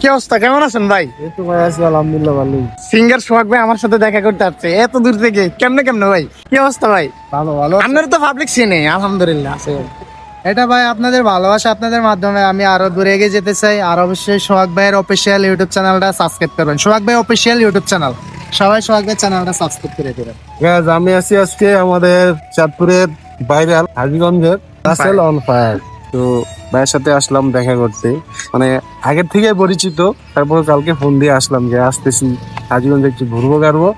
কি অবস্থা? কেমন আছেন ভাই? তো ভাই আছি আলহামদুলিল্লাহ ভালোই। সিঙ্গার সোহাগ ভাই আমার সাথে দেখা করতে আসছে। এত দূর থেকে। কেমনে কেমনে ভাই? কি অবস্থা ভাই? ভালো ভালো আপনার তো পাবলিক চিনে আলহামদুলিল্লাহ। আছে। এটা ভাই আপনাদের ভালোবাসা আপনাদের মাধ্যমে আমি আরও দূরে এগিয়ে যেতে চাই। আর অবশ্যই সোহাগ ভাইয়ের অফিসিয়াল ইউটিউব চ্যানেলটা সাবস্ক্রাইব করবেন। সোহাগ ভাই অফিসিয়াল ইউটিউব চ্যানেল সবাই সোহাগ ভাই চ্যানেলটা সাবস্ক্রাইব করে দেবেন। গাইজ আমি আছি আজকে আমাদের চাঁদপুরের ভাইরাল হাজিগঞ্জের রাসেল অন ফায়ার তো ভাইয়ের সাথে আসলাম দেখা করতে। মানে আগের থেকে পরিচিত তারপর কালকে ফোন দিয়ে আসলাম যে আসতেছি হাজিগঞ্জে একটু ঘুরবো গাড়বো।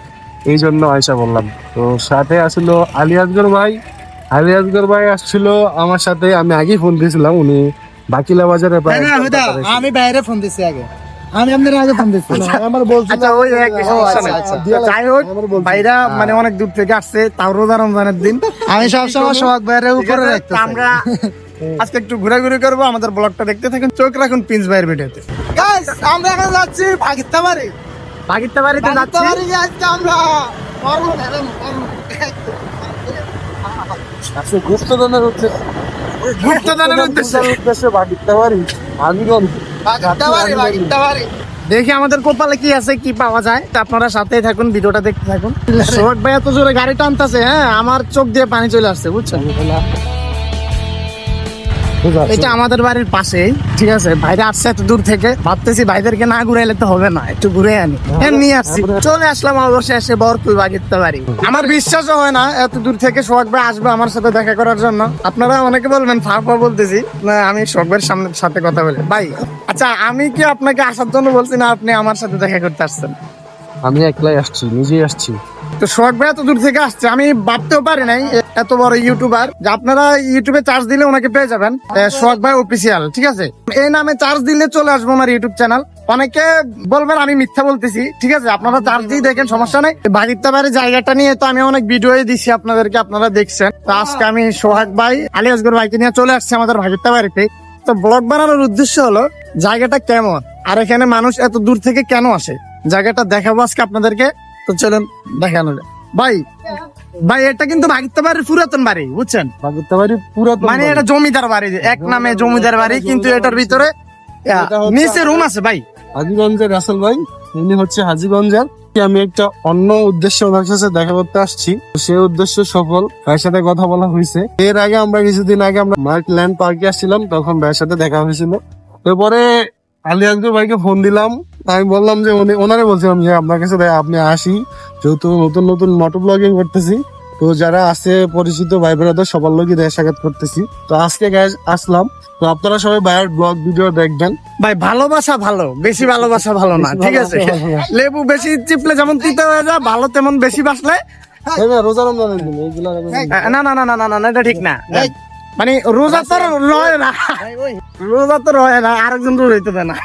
এই জন্য আয়সা বললাম। তো সাথে আসলো আলী আসগর ভাই। আলী আসগর ভাই আসছিল আমার সাথে আমি আগেই ফোন দিয়েছিলাম উনি বাকিলা বাজারে প্রায় না, না, এক হুদা, ঘণ্টা আমি বাইরে ফোন দিছি আগে। আমি আপনার আগে ফোন দিছি। আমার আচ্ছা ওই এক আচ্ছা, আচ্ছা। যাই হোক ভাইরা মানে অনেক দূর থেকে আসছে তাও রোজা রমজানের দিন। আমি সবসময় সোহাগ ভাইয়ের উপরে? রাখতে আমরা আজকে একটু ঘোরাঘুরি করব আমাদের ব্লগটা দেখতে থাকুন চোখ রাখুন পিঞ্চ ভাইয়ের ভিডিওতে। আমরা এখন যাচ্ছি যাচ্ছি? আমরা। আজকে গুপ্তদানের গুপ্তদানের উদ্দেশ্যে। উদ্দেশ্যে পাকিস্তাবাড়ি দেখি আমাদের কপালে কি আছে কি পাওয়া যায়। তা আপনারা সাথে থাকুন ভিডিওটা দেখতে থাকুন। সোহাগ ভাই এত জোরে গাড়ি টানতেছে হ্যাঁ আমার চোখ দিয়ে পানি চলে আসছে বুঝছেন? এটা আমাদের বাড়ির পাশেই ঠিক আছে? ভাইরা আসছে এত দূর থেকে। ভাবতেছি ভাইদেরকে না ঘুরাইলে তো হবে না একটু ঘুরে আনি। এমনি আসছি। চলে আসলাম অবশ্যই এসে বরকুল বাগিরতে পারি আমার বিশ্বাসও হয় না এত দূর থেকে সোহাগ ভাই আসবে আমার সাথে দেখা করার জন্য। আপনারা অনেকে বলবেন ফাঁপা বলতেছি। না আমি সোহাগ ভাইয়ের সামনে সাথে কথা বলি। ভাই আচ্ছা আমি কি আপনাকে আসার জন্য বলছি না আপনি আমার সাথে দেখা করতে আসছেন? আমি একলাই আসছি নিজেই আসছি। তো সোহাগ ভাই এত দূর থেকে আসছে আমি ভাবতেও পারি নাই। এত বড় ইউটিউবার যে আপনারা ইউটিউবে চার্জ দিলে ওনাকে পেয়ে যাবেন। সোহাগ ভাই অফিসিয়াল ঠিক আছে? এই নামে চার্জ দিলে চলে আসব ওনার ইউটিউব চ্যানেল অনেকে বলবেন, আমি মিথ্যা বলতেছি। ঠিক আছে, আপনারা চার্জ দিয়ে দেখেন, সমস্যা নেই। বাড়িতে বাড়ি জায়গাটা নিয়ে তো আমি অনেক ভিডিও দিছি আপনাদেরকে, আপনারা দেখছেন। তো আজকে আমি সোহাগ ভাই, আলী আসগর ভাইকে নিয়ে চলে আসছি আমাদের ভাগিরতা বাড়িতে। তো ব্লগ বানানোর উদ্দেশ্য হলো, জায়গাটা কেমন? আর এখানে মানুষ এত দূর থেকে কেন আসে? জায়গাটা দেখাবো আজকে আপনাদেরকে। তো চলুন, দেখানো যাক। ভাই ভাই এটা কিন্তু ভাগিতে পুরাতন বাড়ি বুঝছেন? বাকিতে পারি পুরো মানে এটা জমিদার বাড়ি এক নামে জমিদার বাড়ি কিন্তু এটার ভিতরে নিচে রুম আছে ভাই। হাজিগঞ্জের রাসেল ভাই ইনি হচ্ছে হাজিগঞ্জের। আমি একটা অন্য উদ্দেশ্যে ওনার সাথে দেখা করতে আসছি সেই উদ্দেশ্য সফল। ভাইয়ের সাথে কথা বলা হয়েছে। এর আগে আমরা কিছুদিন আগে আমরা মার্ক ল্যান্ড পার্কে আসছিলাম তখন ভাইয়ের সাথে দেখা হয়েছিল। এরপরে আলী আকবর ভাইকে ফোন দিলাম। আমি বললাম যে উনি ওনারে বলছিলাম যে আপনার কাছে আপনি আসি। যেহেতু নতুন নতুন মোটর ব্লগিং করতেছি তো যারা আছে পরিচিত ভাই বোনেদের সবার লোকই দেখা সাক্ষাৎ করতেছি। তো আজকে guys আসলাম। তো আপনারা সবাই ভাইয়ের ব্লগ ভিডিও দেখবেন। ভাই ভালোবাসা ভালো বেশি ভালোবাসা ভালো না ঠিক আছে? লেবু বেশি চিপলে যেমন তিতে হয়ে যায় ভালো তেমন বেশি বাসলে না, রোজা রমজানের আহ, না না না না না না এটা ঠিক না। মানে রোজা তো রয় না। রোজা তো রয় না আরেকজন রোজ হইতে দেয় না।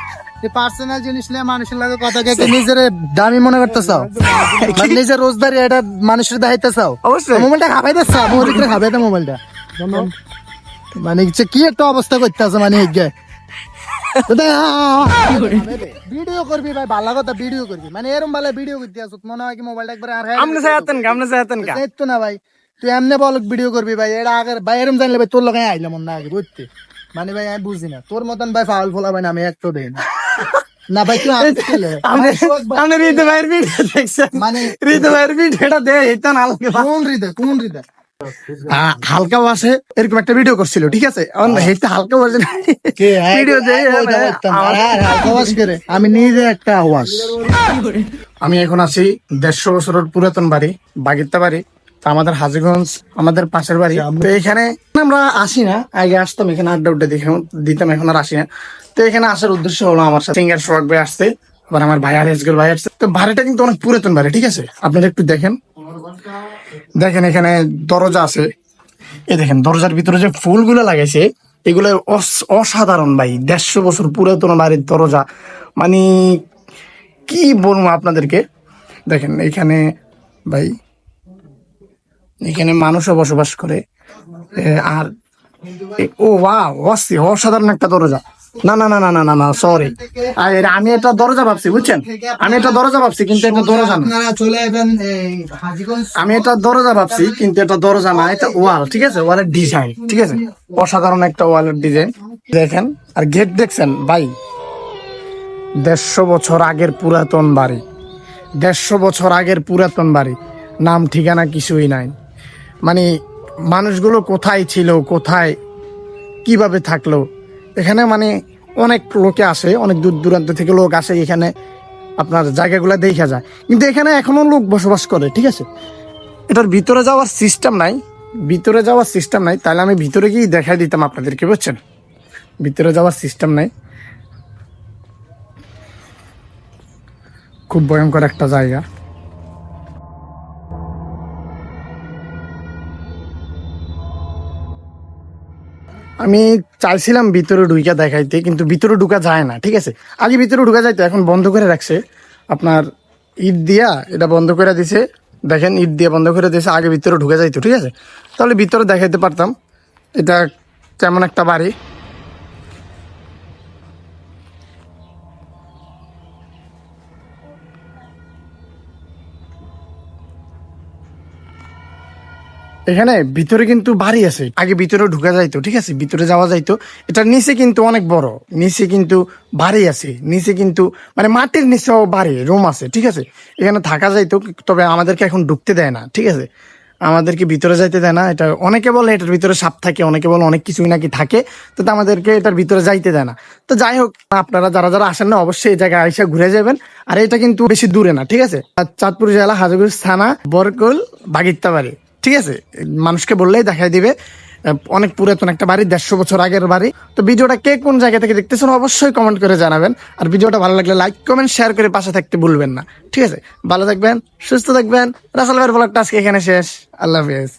পার্সোনাল জিনিস নিয়ে মানুষের লাগে কথা কে নিজের দামি মনে করতে চাও মানে নিজের রোজদারি এটা মানুষের চাও অবশ্যই মোবাইলটা খাবাইতে চাও মোবাইলটা খাবাইতে মোবাইলটা মানে কি একটা অবস্থা করতে আছে মানে ভিডিও করবি ভাই ভালো কথা ভিডিও করবি মানে এরম ভালো ভিডিও করতে আসুক মনে হয় কি মোবাইলটা একবার আর কা তো না ভাই তুই এমনি বল ভিডিও করবি ভাই এটা আগে ভাই এরম জানলে ভাই তোর লগে আইলাম না আগে বুঝতে মানে ভাই আমি বুঝি না তোর মতন ভাই ফাউল ফোলা ভাই না আমি একটু দেই না না ভাই তুই আসছিলে আপনি আপনি ভাইয়ের ভিডিও দেখছেন মানে রিতু ভাইয়ের ভিডিওটা দে এটা না কোন হৃদয় কোন হৃদয়? হালকা বাসে এরকম একটা ভিডিও করছিল ঠিক আছে? হালকা বাসে ভিডিও আমি নিজে একটা আওয়াজ। আমি এখন আছি দেড়শো বছরের পুরাতন বাড়ি বাগিরতা বাড়ি। আমাদের হাজিগঞ্জ আমাদের পাশের বাড়ি। তো এখানে আমরা আসি না। আগে আসতাম এখানে আড্ডা উড্ডা দেখে দিতাম এখন আর আসি না। তো এখানে আসার উদ্দেশ্য হলো আমার সাথে সিঙ্গার সোহাগ ভাই আসতে আবার আমার ভাই আর এসগের ভাই আসছে। তো বাড়িটা কিন্তু অনেক পুরাতন বাড়ি ঠিক আছে? আপনারা একটু দেখেন। দেখেন এখানে দরজা আছে। এই দেখেন দরজার ভিতরে যে ফুলগুলো লাগাইছে এগুলো অস- অসাধারণ ভাই। দেড়শো বছর পুরাতন বাড়ির দরজা। মানে কি বলব আপনাদেরকে? দেখেন এখানে ভাই এখানে মানুষও বসবাস করে। আর ও অস্থি অসাধারণ একটা দরজা। না না না না না না না সরি আমি এটা দরজা ভাবছি বুঝছেন? আমি এটা দরজা ভাবছি কিন্তু এটা দরজা না। আমি এটা দরজা ভাবছি কিন্তু এটা দরজা না এটা ওয়াল ঠিক আছে? ওয়ালের ডিজাইন ঠিক আছে? অসাধারণ একটা ওয়ালের ডিজাইন দেখেন আর গেট দেখছেন? ভাই দেড়শো বছর আগের পুরাতন বাড়ি। দেড়শো বছর আগের পুরাতন বাড়ি। নাম ঠিকানা কিছুই নাই। মানে মানুষগুলো কোথায় ছিল, কোথায় কীভাবে থাকল? এখানে মানে অনেক লোকে আসে, অনেক দূর দূরান্ত থেকে লোক আসে এখানে আপনার জায়গাগুলো দেখা যায়। কিন্তু এখানে এখনও লোক বসবাস করে, ঠিক আছে? এটার ভিতরে যাওয়ার সিস্টেম নাই, ভিতরে যাওয়ার সিস্টেম নাই। তাহলে আমি ভিতরে গিয়ে দেখাই দিতাম আপনাদেরকে, বুঝছেন? ভিতরে যাওয়ার সিস্টেম নাই। খুব ভয়ঙ্কর একটা জায়গা। আমি চাইছিলাম ভিতরে ঢুকা দেখাইতে, কিন্তু ভিতরে ঢুকা যায় না, ঠিক আছে? আগে ভিতরে ঢুকা যাইতো, এখন বন্ধ করে রাখছে। আপনার ঈদ দিয়া এটা বন্ধ করে দিছে। দেখেন ঈদ দিয়ে বন্ধ করে দিয়েছে আগে ভিতরে ঢুকে যাইতো, ঠিক আছে? তাহলে ভিতরে দেখাইতে পারতাম। এটা কেমন একটা বাড়ি। এখানে ভিতরে কিন্তু বাড়ি আছে। আগে ভিতরে ঢুকা যাইতো, ঠিক আছে? ভিতরে যাওয়া যাইতো। এটার নিচে কিন্তু অনেক বড়। নিচে কিন্তু বাড়ি আছে। নিচে কিন্তু মানে মাটির নিচেও বাড়ি, রুম আছে, ঠিক আছে? এখানে থাকা যাইতো, তবে আমাদেরকে এখন ঢুকতে দেয় না, ঠিক আছে? আমাদেরকে ভিতরে যাইতে দেয় না। এটা অনেকে বলে এটার ভিতরে সাপ থাকে, অনেকে বলে অনেক কিছুই নাকি থাকে, তো আমাদেরকে এটার ভিতরে যাইতে দেয় না। তো যাই হোক, আপনারা যারা যারা আসেন না, অবশ্যই এই জায়গায় আইসা ঘুরে যাবেন। আর এটা কিন্তু বেশি দূরে না, ঠিক আছে? চাঁদপুর জেলা হাজিগুড় থানা বরকল বাগিত্তাবাড়ি। ঠিক আছে, মানুষকে বললেই দেখাই দিবে। অনেক পুরাতন একটা বাড়ি, দেড়শো বছর আগের বাড়ি। তো ভিডিওটা কে কোন জায়গা থেকে দেখতেছেন অবশ্যই কমেন্ট করে জানাবেন। আর ভিডিওটা ভালো লাগলে লাইক কমেন্ট শেয়ার করে পাশে থাকতে ভুলবেন না। ঠিক আছে, ভালো থাকবেন, সুস্থ থাকবেন। রাসাল ভাইয়ের ব্লগটা আজকে এখানে শেষ। আল্লাহ হাফিজ।